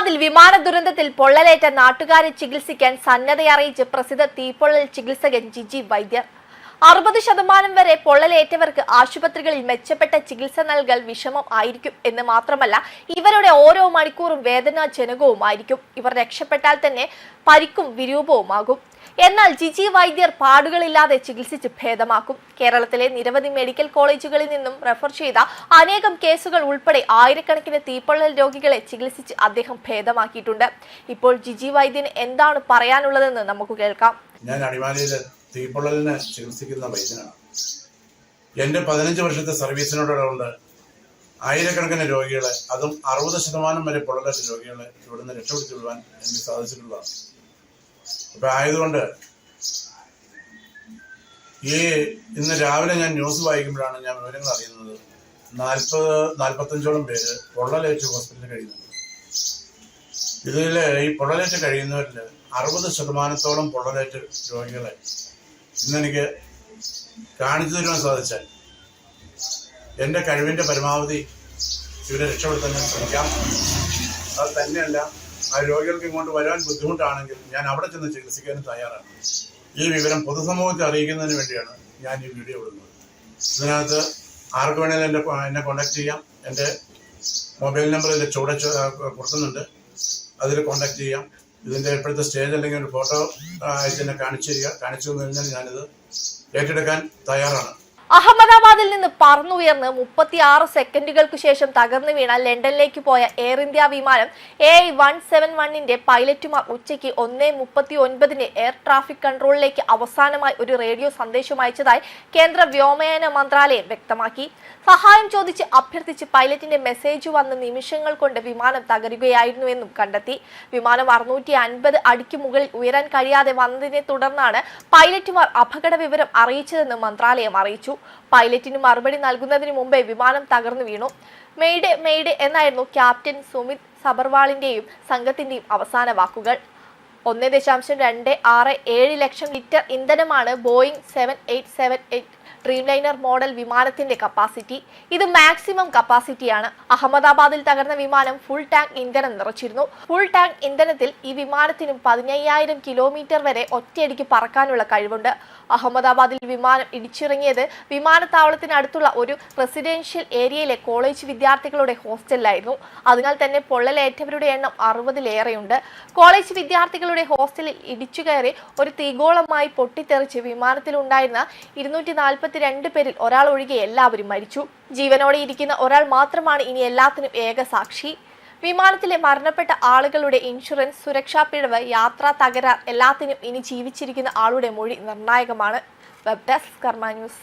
അഹമ്മദാബാദിൽ വിമാന ദുരന്തത്തിൽ പൊള്ളലേറ്റ നാട്ടുകാരെ ചികിത്സിക്കാൻ സന്നദ്ധയറിയിച്ച് പ്രസിദ്ധ തീപ്പൊള്ളൽ ചികിത്സകൻ ജിജി വൈദ്യർ. അറുപത് ശതമാനം വരെ പൊള്ളലേറ്റവർക്ക് ആശുപത്രികളിൽ മെച്ചപ്പെട്ട ചികിത്സ നൽകൽ വിഷമം ആയിരിക്കും എന്ന് മാത്രമല്ല ഇവരുടെ ഓരോ മണിക്കൂറും വേദനാജനകവുമായിരിക്കും. ഇവർ രക്ഷപ്പെട്ടാൽ തന്നെ പരിക്കും വിരൂപവുമാകും. എന്നാൽ ജിജി വൈദ്യർ പാടുകളില്ലാതെ ചികിത്സിച്ച് ഭേദമാക്കും. കേരളത്തിലെ നിരവധി മെഡിക്കൽ കോളേജുകളിൽ നിന്നും റെഫർ ചെയ്ത അനേകം കേസുകൾ ഉൾപ്പെടെ ആയിരക്കണക്കിന് തീപ്പൊള്ളൽ രോഗികളെ ചികിത്സിച്ച് അദ്ദേഹം ഭേദമാക്കിയിട്ടുണ്ട്. ഇപ്പോൾ ജിജി വൈദ്യന് എന്താണ് പറയാനുള്ളതെന്ന് നമുക്ക് കേൾക്കാം. ഞാൻ അടിമാലിയിൽ തീപ്പൊള്ളലിന് ചികിത്സിക്കുന്ന വൈദ്യനാണ്. എന്റെ പതിനഞ്ച് വർഷത്തെ സർവീസിനോടുകൊണ്ട് ആയിരക്കണക്കിന് രോഗികളെ അതും അറുപത് ശതമാനം വരെ പൊള്ളലേറ്റ രോഗികളെ ഇവിടുന്ന് രക്ഷപ്പെടുത്തി വിടുവാൻ എനിക്ക് സാധിച്ചിട്ടുള്ളതാണ്. ആയതുകൊണ്ട് ഈ ഇന്ന് രാവിലെ ഞാൻ ന്യൂസ് വായിക്കുമ്പോഴാണ് ഞാൻ വിവരങ്ങൾ അറിയുന്നത്. നാൽപ്പത് നാൽപ്പത്തഞ്ചോളം പേര് പൊള്ളലേറ്റ് ഹോസ്പിറ്റലിൽ കഴിയുന്നുണ്ട്. ഇതിൽ ഈ പൊള്ളലേറ്റ് കഴിയുന്നവരിൽ അറുപത് ശതമാനത്തോളം പൊള്ളലേറ്റ് രോഗികളെ ഇന്നെനിക്ക് കാണിച്ചു തരുവാൻ സാധിച്ചാൽ എന്റെ കഴിവിന്റെ പരമാവധി ഇവരെ രക്ഷപ്പെടുത്താൻ ശ്രമിക്കാം. അത് തന്നെയല്ല ആ രോഗികൾക്ക് ഇങ്ങോട്ട് വരാൻ ബുദ്ധിമുട്ടാണെങ്കിൽ ഞാൻ അവിടെ ചെന്ന് ചികിത്സിക്കാനും തയ്യാറാണ്. ഈ വിവരം പൊതുസമൂഹത്തെ അറിയിക്കുന്നതിന് വേണ്ടിയാണ് ഞാൻ ഈ വീഡിയോ ഇടുന്നത്. ഇതിനകത്ത് ആർക്ക് വേണേലും എന്റെ എന്നെ കോൺടാക്ട് ചെയ്യാം. എന്റെ മൊബൈൽ നമ്പർ ഇതിന്റെ ചുവടെ കൊടുക്കുന്നുണ്ട് അതിൽ കോൺടാക്ട് ചെയ്യാം. ഇതിന്റെ ഇപ്പോഴത്തെ സ്റ്റേജ് അല്ലെങ്കിൽ ഒരു ഫോട്ടോ അയച്ച് എന്നെ കാണിച്ചു തരിക. കാണിച്ചു തന്നു കഴിഞ്ഞാൽ ഞാനിത് ഏറ്റെടുക്കാൻ തയ്യാറാണ്. അഹമ്മദാബാദിൽ നിന്ന് പറന്നുയർന്ന് മുപ്പത്തിയാറ് സെക്കൻഡുകൾക്ക് ശേഷം തകർന്നു വീണ ലണ്ടനിലേക്ക് പോയ എയർ ഇന്ത്യ വിമാനം എ വൺ സെവൻ വണ്ണിന്റെ പൈലറ്റുമാർ ഉച്ചയ്ക്ക് ഒന്നേ മുപ്പത്തി ഒൻപതിന് എയർ ട്രാഫിക് കൺട്രോളിലേക്ക് അവസാനമായി ഒരു റേഡിയോ സന്ദേശം അയച്ചതായി കേന്ദ്ര വ്യോമയാന മന്ത്രാലയം വ്യക്തമാക്കി. സഹായം ചോദിച്ച് അഭ്യർത്ഥിച്ച് പൈലറ്റിന്റെ മെസ്സേജ് വന്ന നിമിഷങ്ങൾ കൊണ്ട് വിമാനം തകരുകയായിരുന്നുവെന്നും കണ്ടെത്തി. വിമാനം അറുന്നൂറ്റി അൻപത് അടിക്ക് മുകളിൽ ഉയരാൻ കഴിയാതെ വന്നതിനെ തുടർന്നാണ് പൈലറ്റുമാർ അപകട വിവരം അറിയിച്ചതെന്ന് മന്ത്രാലയം അറിയിച്ചു. പൈലറ്റിന് മറുപടി നൽകുന്നതിന് മുമ്പേ വിമാനം തകർന്നു വീണു. മെയ്ഡ് മെയ്ഡ് എന്നായിരുന്നു ക്യാപ്റ്റൻ സുമിത് സബർവാളിന്റെയും സംഘത്തിന്റെയും അവസാന വാക്കുകൾ. ഒന്ന് ദശാംശം രണ്ട് ആറ് ഏഴ് ലക്ഷം litre ഇന്ധനമാണ് Boeing seven eight seven eight dreamliner model വിമാനത്തിന്റെ കപ്പാസിറ്റി ഇത് മാക്സിമം കപ്പാസിറ്റിയാണ് അഹമ്മദാബാദിൽ തകർന്ന വിമാനം ഫുൾ ടാങ്ക് ഇന്ധനം നിറച്ചിരുന്നു. ഫുൾ ടാങ്ക് ഇന്ധനത്തിൽ ഈ വിമാനത്തിനും പതിനയ്യായിരം കിലോമീറ്റർ വരെ ഒറ്റയടിക്ക് പറക്കാനുള്ള കഴിവുണ്ട്. അഹമ്മദാബാദിൽ വിമാനം ഇടിച്ചിറങ്ങിയത് വിമാനത്താവളത്തിനടുത്തുള്ള ഒരു റെസിഡൻഷ്യൽ ഏരിയയിലെ കോളേജ് വിദ്യാർത്ഥികളുടെ ഹോസ്റ്റലിലായിരുന്നു അതിനാൽ തന്നെ പൊള്ളലേറ്റവരുടെ എണ്ണം അറുപതിലേറെയുണ്ട്. കോളേജ് വിദ്യാർത്ഥികളുടെ ഹോസ്റ്റലിൽ ഇടിച്ചു കയറി ഒരു തീഗോളമായി പൊട്ടിത്തെറിച്ച് വിമാനത്തിലുണ്ടായിരുന്ന ഇരുന്നൂറ്റി നാൽപ്പത്തിരണ്ട് പേരിൽ ഒരാൾ ഒഴികെ എല്ലാവരും മരിച്ചു. ജീവനോടെ ഇരിക്കുന്ന ഒരാൾ മാത്രമാണ് ഇനി എല്ലാത്തിനും ഏക സാക്ഷി. വിമാനത്തിലെ മരണപ്പെട്ട ആളുകളുടെ ഇൻഷുറൻസ് സുരക്ഷാ പിഴവ് യാത്രാ തകരാർ എല്ലാത്തിനും ഇനി ജീവിച്ചിരിക്കുന്ന ആളുടെ മൊഴി നിർണായകമാണ്. Web desk Karma news.